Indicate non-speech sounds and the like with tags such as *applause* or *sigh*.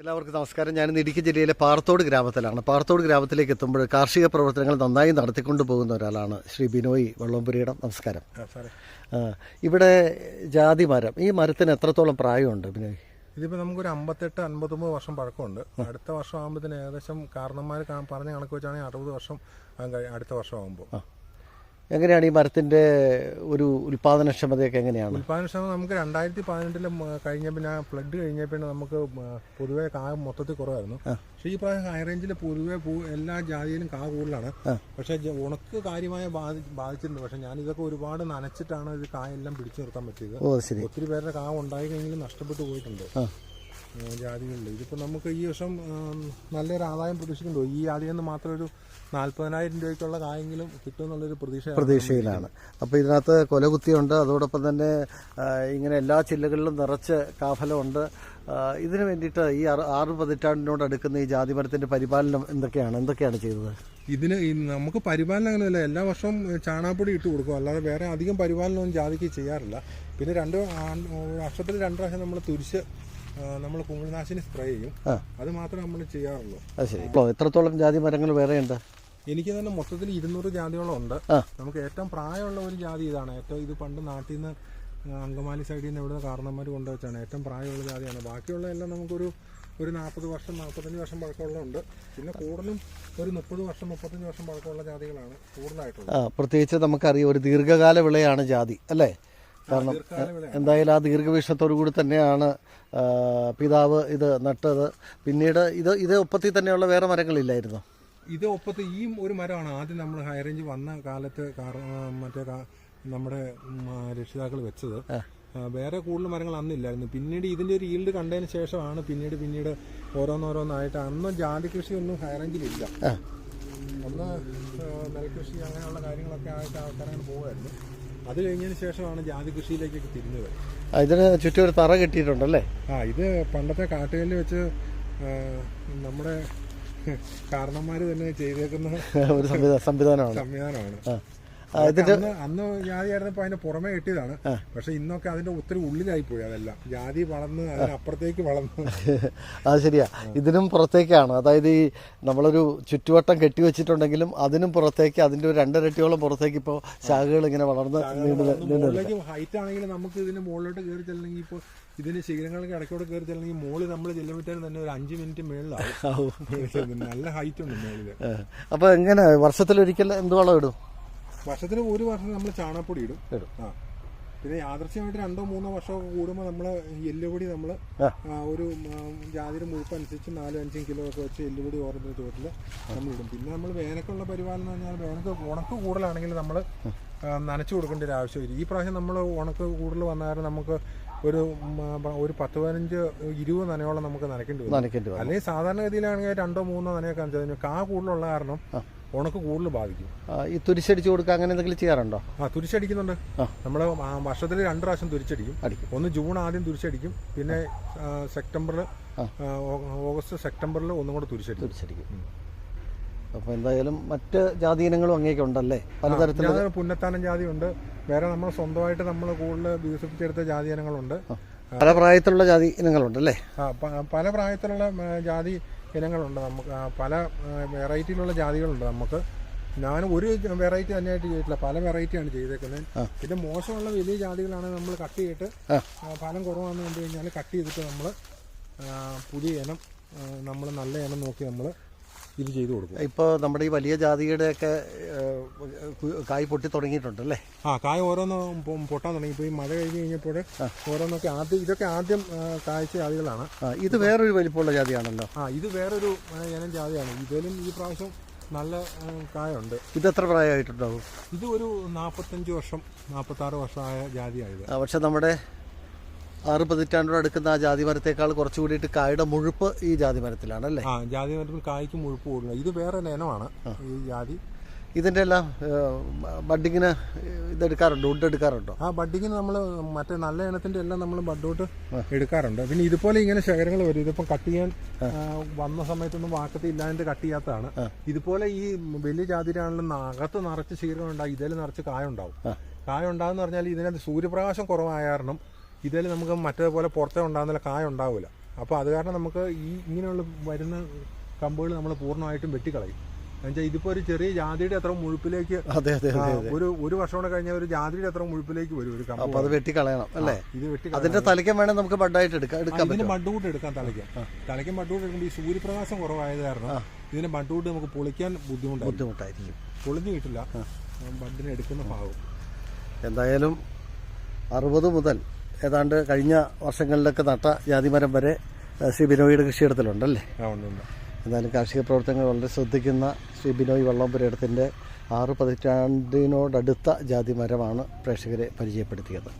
എല്ലാവർക്കും നമസ്കാരം. ഞാൻ ഇടുക്കി ജില്ലയിലെ പാറത്തോട് ഗ്രാമത്തിലാണ്. പാറത്തോട് ഗ്രാമത്തിലേക്ക് എത്തുമ്പോൾ കാർഷിക പ്രവർത്തനങ്ങൾ നന്നായി നടത്തിക്കൊണ്ടു പോകുന്ന ഒരാളാണ് ശ്രീ ബിനോയ് വെള്ളംപുരിയുടെ. നമസ്കാരം. ഇവിടെ ജാതി മരം. ഈ മരത്തിന് എത്രത്തോളം പ്രായമുണ്ട് ബിനോയ്? ഇതിപ്പോൾ നമുക്കൊരു അമ്പത്തെട്ട് അൻപത്തൊമ്പത് വർഷം പഴക്കമുണ്ട്. അടുത്ത വർഷം ആകുമ്പോഴത്തേന് ഏകദേശം കാരണന്മാർ പറഞ്ഞ കണക്ക് വെച്ചാണെങ്കിൽ അറുപത് വർഷം അടുത്ത വർഷം ആകുമ്പോൾ എങ്ങനെയാണ് ഈ മരത്തിന്റെ ഒരു ഉൽപാദനക്ഷമതയൊക്കെ എങ്ങനെയാണ്? ഉൽപാദനക്ഷമത നമുക്ക് രണ്ടായിരത്തി പതിനെട്ടിൽ കഴിഞ്ഞ പിന്നെ ഫ്ലഡ് കഴിഞ്ഞ പിന്നെ നമുക്ക് പൊതുവേ കാ മൊത്തത്തിൽ കുറവായിരുന്നു. പക്ഷേ ഈ പ്രാവശ്യം ഹൈ റേഞ്ചിൽ പൊതുവേ എല്ലാ ജാതിയിലും കാ കൂടുതലാണ്. പക്ഷേ ഉണക്ക് കാര്യമായി ബാധി ബാധിച്ചിട്ടുണ്ട്. പക്ഷേ ഞാൻ ഇതൊക്കെ ഒരുപാട് നനച്ചിട്ടാണ് ഇത് കായെല്ലാം പിടിച്ചു നിർത്താൻ പറ്റിയത്. ഒത്തിരി പേരുടെ കാ ഉണ്ടായി കഴിഞ്ഞെങ്കിലും നഷ്ടപ്പെട്ടു പോയിട്ടുണ്ട്. ജാതികളിൽ ഇതിപ്പോൾ നമുക്ക് ഈ വർഷം നല്ലൊരു ആദായം പ്രതീക്ഷിക്കുന്നുണ്ടോ? ഈ ജാതിയിൽ എന്ന് മാത്രം ഒരു നാൽപ്പതിനായിരം രൂപയ്ക്കുള്ള കായെങ്കിലും കിട്ടുമെന്നുള്ളൊരു പ്രതീക്ഷ പ്രതീക്ഷയിലാണ്. അപ്പോൾ ഇതിനകത്ത് കൊലകുത്തിയുണ്ട്. അതോടൊപ്പം തന്നെ ഇങ്ങനെ എല്ലാ ജില്ലകളിലും നിറച്ച് കാഫലമുണ്ട്. ഇതിനു വേണ്ടിയിട്ട് ഈ ആറ് ആറ് പതിറ്റാണ്ടിനോട് അടുക്കുന്ന ഈ ജാതി മരത്തിന്റെ പരിപാലനം എന്തൊക്കെയാണ്? എന്തൊക്കെയാണ് ചെയ്തത്? ഇതിന് നമുക്ക് പരിപാലനം അങ്ങനെയല്ല. എല്ലാ വർഷവും ചാണാപ്പൊടി ഇട്ട് കൊടുക്കും. അല്ലാതെ വേറെ അധികം പരിപാലനമൊന്നും ജാതിക്ക് ചെയ്യാറില്ല. പിന്നെ രണ്ട് വർഷത്തിൽ രണ്ട് പ്രാവശ്യം നമ്മൾ തുരിശ് നമ്മൾ കുമിൾനാശിനി സ്പ്രേ ചെയ്യും. അത് മാത്രമേ നമ്മൾ ചെയ്യാറുള്ളൂ. അത് ശരി. ഇപ്പോൾ എത്രത്തോളം ജാതി മരങ്ങൾ വേറെ ഉണ്ട്? എനിക്ക് തന്നെ മൊത്തത്തിൽ ഇരുന്നൂറ് ജാതിയോളം ഉണ്ട്. നമുക്ക് ഏറ്റവും പ്രായമുള്ള ഒരു ജാതി ഇതാണ്. ഏറ്റവും ഇത് പണ്ട് നാട്ടിൽ നിന്ന് അങ്കമാലി സൈഡിൽ നിന്ന് ഇവിടുന്ന് കാരണന്മാർ കൊണ്ടുവച്ചാണ് ഏറ്റവും പ്രായമുള്ള ജാതിയാണ്. ബാക്കിയുള്ള എല്ലാം നമുക്കൊരു ഒരു നാൽപ്പത് വർഷം നാൽപ്പത്തഞ്ച് വർഷം പഴക്കമുള്ളതുണ്ട്. പിന്നെ കൂടുതലും ഒരു മുപ്പത് വർഷം മുപ്പത്തഞ്ച് വർഷം പഴക്കമുള്ള ജാതികളാണ് കൂടുതലായിട്ടുള്ളത്. പ്രത്യേകിച്ച് നമുക്കറിയാം ഒരു ദീർഘകാല വിളയാണ് ജാതി അല്ലേ? കാരണം എന്തായാലും ആ ദീർഘവീക്ഷണത്തോടു കൂടി തന്നെയാണ് പിതാവ് ഇത് നട്ടത്. പിന്നീട് ഇത് ഇത് ഒപ്പത്തിൽ തന്നെയുള്ള വേറെ മരങ്ങളില്ലായിരുന്നു? ഇത് ഒപ്പത്ത് ഈ ഒരു മരമാണ് ആദ്യം നമ്മൾ ഹൈ റേഞ്ച് വന്ന കാലത്ത് മറ്റേ നമ്മുടെ രക്ഷിതാക്കൾ വെച്ചത്. വേറെ കൂടുതൽ മരങ്ങൾ അന്നില്ലായിരുന്നു. പിന്നീട് ഇതിന്റെ ഒരു ഈൽഡ് കണ്ടതിന് ശേഷമാണ് പിന്നീട് പിന്നീട് ഓരോന്നോരോന്നായിട്ട് അന്ന് ജാതി കൃഷി ഒന്നും ഹൈറേഞ്ചിലില്ല. അന്ന് നെൽകൃഷി അങ്ങനെയുള്ള കാര്യങ്ങളൊക്കെ ആയിട്ട് ആൾക്കാരങ്ങനെ പോകുമായിരുന്നു അത് കഴിഞ്ഞതിന് ശേഷമാണ് ജാതി കൃഷിയിലേക്കൊക്കെ തിരിഞ്ഞത് ഇതിന് ചുറ്റും ഒരു തറ കെട്ടിയിട്ടുണ്ടല്ലേ? ആ ഇത് പണ്ടത്തെ കാട്ടുകല്ലിൽ വെച്ച് നമ്മുടെ കാരണന്മാർ തന്നെ ചെയ്തേക്കുന്ന *laughs* ഒരു സംവിധാ സംവിധാനമാണ്. സംവിധാനമാണ്. അന്ന് അന്ന് ജാതി ആയിരുന്നപ്പോ അതിന്റെ പുറമെ കെട്ടിയതാണ്. പക്ഷെ ഇന്നൊക്കെ അതിന്റെ ഒത്തിരി ഉള്ളിലായി പോയി അതെല്ലാം. ജാതി വളർന്ന് അതിനപ്പുറത്തേക്ക് വളർന്ന്. *laughs* അത് ശരിയാ. ഇതിനും പുറത്തേക്കാണ്. അതായത് ഈ നമ്മളൊരു ചുറ്റുവട്ടം കെട്ടിവെച്ചിട്ടുണ്ടെങ്കിലും അതിനും പുറത്തേക്ക് അതിന്റെ ഒരു രണ്ടരട്ടിയോളം പുറത്തേക്ക് ഇപ്പോ ശാഖകൾ ഇങ്ങനെ വളർന്ന് നീണ്ടു ഹൈറ്റ് ആണെങ്കിലും നമുക്ക് ഇതിന് മുകളിലോട്ട് കയറി ചെല്ലണമെങ്കിൽ ഇപ്പോൾ ഇതിന് ശിഖരങ്ങൾക്ക് ഇടയ്ക്കോടെ കയറി ചെല്ലണമെങ്കിൽ മുകളിൽ നമ്മൾ ചെല്ലുമ്പോഴത്തേനും തന്നെ ഒരു അഞ്ച് മിനിറ്റ് മേളിലാവും. *laughs* *laughs* നല്ല ഹൈറ്റ് ഉണ്ട് മേളിൽ അപ്പൊ എങ്ങനെ? വർഷത്തിലൊരിക്കൽ എന്ത് വളം ഇടും? വർഷത്തിന് ഒരു വർഷം നമ്മൾ ചാണകപ്പൊടി ഇടും. ഇടും. ആ. പിന്നെ യാദൃശ്യമായിട്ട് രണ്ടോ മൂന്നോ വർഷമൊക്കെ കൂടുമ്പോൾ നമ്മൾ എല്ലുപൊടി നമ്മൾ ഒരു ജാതിയുടെ മുഴുപ്പ് അനുസരിച്ച് നാലും അഞ്ചും കിലോ ഒക്കെ വെച്ച് എല്ലുപൊടി ഓരോ തോട്ടിൽ നമ്മൾ ഇടും. പിന്നെ നമ്മൾ വേനക്കുള്ള പരിപാലനം എന്ന് പറഞ്ഞാൽ വേനക്ക് ഉണക്ക് കൂടുതലാണെങ്കിൽ നമ്മൾ നനച്ചു കൊടുക്കേണ്ട ഒരു ആവശ്യമില്ല. ഈ പ്രാവശ്യം നമ്മൾ ഉണക്ക് കൂടുതൽ വന്ന കാരണം നമുക്ക് ഒരു ഒരു പത്ത് പതിനഞ്ച് ഇരുപത് നനയോളം നമുക്ക് നനയ്ക്കേണ്ടി വരും. അല്ലെങ്കിൽ സാധാരണ അല്ലെങ്കിൽ സാധാരണഗതിയിലാണെങ്കിൽ രണ്ടോ മൂന്നോ നനയൊക്കെ അനുസരിച്ച് കാ കൂടുതലുള്ള കാരണം ഉണക്ക് കൂടുതൽ ബാധിക്കും. ഈ തുരിശടിച്ചു കൊടുക്കുക അങ്ങനെ എന്തെങ്കിലും ചെയ്യാറുണ്ടോ? ആ തുരിശടിക്കുന്നുണ്ട്. നമ്മൾ വർഷത്തിൽ രണ്ട് പ്രാവശ്യം തുരിച്ചടിക്കും അടിക്കും. ഒന്ന് ജൂൺ ആദ്യം തുരിച്ചടിക്കും പിന്നെ സെപ്റ്റംബറിൽ ഓഗസ്റ്റ് സെപ്റ്റംബറിൽ ഒന്നും കൂടെ തുരിച്ചടിക്കും തുരിശടിക്കും. അപ്പോൾ എന്തായാലും മറ്റ് ജാതി ഇനങ്ങളും അങ്ങേക്ക് ഉണ്ടല്ലേ പലതരത്തിലുള്ള ഞാൻ പുന്നത്താനം ജാതി ഉണ്ട് വേറെ നമ്മൾ സ്വന്തമായിട്ട് നമ്മൾ കൂടുതൽ വികസിപ്പിച്ചെടുത്ത ജാതി ഇനങ്ങളുണ്ട് പല പ്രായത്തിലുള്ള ജാതി ഇനങ്ങളുണ്ടല്ലേ അല്ലേ പല പ്രായത്തിലുള്ള ജാതി ഇനങ്ങളുണ്ട് നമുക്ക് പല വെറൈറ്റിയിലുള്ള ജാതികളുണ്ട് നമുക്ക്. ഞാൻ ഒരു വെറൈറ്റി തന്നെയായിട്ട് ചെയ്തിട്ടില്ല പല വെറൈറ്റിയാണ് ചെയ്തേക്കുന്നത്. പിന്നെ മോശമുള്ള വലിയ ജാതികളാണ് നമ്മൾ കട്ട് ചെയ്തിട്ട് ഫലം കുറവാണെന്ന് കണ്ടു കഴിഞ്ഞാൽ കട്ട് ചെയ്തിട്ട് നമ്മൾ പുതിയ ഇനം നമ്മൾ നല്ല ഇനം നോക്കി നമ്മൾ ഇത് ചെയ്തു കൊടുക്കും. ഇപ്പോൾ നമ്മുടെ ഈ വലിയ ജാതിയുടെ ഒക്കെ കായ് പൊട്ടി തുടങ്ങിയിട്ടുണ്ടല്ലേ? ആ കായ ഓരോന്ന് പൊട്ടാൻ തുടങ്ങി. ഇപ്പോൾ ഈ മഴ കഴിഞ്ഞ് കഴിഞ്ഞപ്പോൾ ഓരോന്നൊക്കെ ആദ്യം ഇതൊക്കെ ആദ്യം കായ്ച്ച ജാതികളാണ്. ഇത് വേറൊരു വലിപ്പമുള്ള ജാതിയാണല്ലോ? ആ ഇത് വേറൊരു ഇനം ജാതിയാണ്. ഇതിലും ഈ പ്രാവശ്യം നല്ല കായുണ്ട്. ഇത് എത്ര പ്രായമായിട്ടുണ്ടാവും? ഇത് ഒരു നാൽപ്പത്തഞ്ച് വർഷം നാൽപ്പത്താറ് വർഷമായ ജാതിയായത് പക്ഷെ നമ്മുടെ ആറ് പതിറ്റാണ്ടോട് അടുക്കുന്ന ആ ജാതി മരത്തേക്കാൾ കുറച്ച് കൂടിയിട്ട് കായുടെ മുഴുപ്പ് ഈ ജാതി മരത്തിലാണല്ലേ ആ ജാതി മരത്തിൽ കായ്ക്ക് മുഴുപ്പ് കൂടുന്നത്. ഇത് വേറെ ലേനമാണ് ഈ ജാതി. ഇതിന്റെ എല്ലാം ബഡിങ്ങിന് ഇതെടുക്കാറുണ്ടോ? ഉഡ് എടുക്കാറുണ്ടോ? ആ ബഡിങ്ങിന് നമ്മൾ മറ്റേ നല്ല ഇനത്തിന്റെ എല്ലാം നമ്മൾ ബഡോട്ട് എടുക്കാറുണ്ട്. പിന്നെ ഇതുപോലെ ഇങ്ങനെ ശേഖരങ്ങൾ വരും. ഇതിപ്പം കട്ട് ചെയ്യാൻ വന്ന സമയത്തൊന്നും വാക്കത്തി ഇല്ലാണ്ട് കട്ട് ചെയ്യാത്തതാണ്. ഇതുപോലെ ഈ വലിയ ജാതിരാണെങ്കിലും അകത്ത് നിറച്ച് ശീലം ഉണ്ടാകും ഇതിൽ നിറച്ച് കായ ഉണ്ടാവും. കായ ഉണ്ടാകുന്ന പറഞ്ഞാൽ ഇതിനകത്ത് സൂര്യപ്രകാശം കുറവായ കാരണം ഇതിൽ നമുക്ക് മറ്റേപോലെ പുറത്തെ ഉണ്ടാകുന്നില്ല കായ ഉണ്ടാവില്ല അപ്പോൾ അത് കാരണം നമുക്ക് ഈ ഇങ്ങനെയുള്ള വരുന്ന കമ്പുകൾ നമ്മൾ പൂർണമായിട്ടും വെട്ടിക്കളയും. എന്നുവെച്ചാൽ ഇതിപ്പോൾ ഒരു ചെറിയ ജാതിയുടെ അത്ര മുഴുപ്പിലേക്ക് ഒരു ഒരു വർഷം കൂടെ കഴിഞ്ഞാൽ ഒരു ജാതിയുടെ അത്ര മുഴുപ്പിലേക്ക് വരും ഒരു കമ്പ് അത് വെട്ടിക്കളയണം അല്ലേ? ഇത് വെട്ടി അതിന്റെ തലയ്ക്കും വേണേൽ നമുക്ക് ബഡായിട്ട് എടുക്കാം എടുക്കാൻ ഇതിന് മണ്ടുകൂട്ട് എടുക്കാം എടുക്കാൻ തലയ്ക്ക്. മണ്ടുകൂട്ട് എടുക്കുമ്പോൾ ഈ സൂര്യപ്രകാശം കുറവായത് കാരണം ഇതിന് മണ്ടുകൂട്ട് നമുക്ക് പൊളിക്കാൻ ബുദ്ധിമുട്ടായി. ബുദ്ധിമുട്ടായിരിക്കും. പൊളിഞ്ഞു കിട്ടില്ല. ബഡിന് എടുക്കുന്ന ഭാഗം. എന്തായാലും അറുപത് മുതൽ ഏതാണ്ട് കഴിഞ്ഞ വർഷങ്ങളിലൊക്കെ നട്ട ജാതിമരം വരെ ശ്രീ ബിനോയിയുടെ കൃഷിയിടത്തിലുണ്ടല്ലേ എന്നാലും കാർഷിക പ്രവർത്തനങ്ങൾ വളരെ ശ്രദ്ധിക്കുന്ന ശ്രീ ബിനോയ് വള്ളംപുരയിടത്തിന്റെ ആറ് പതിറ്റാണ്ടിനോടടുത്ത ജാതിമരമാണ് പ്രേക്ഷകരെ പരിചയപ്പെടുത്തിയത്.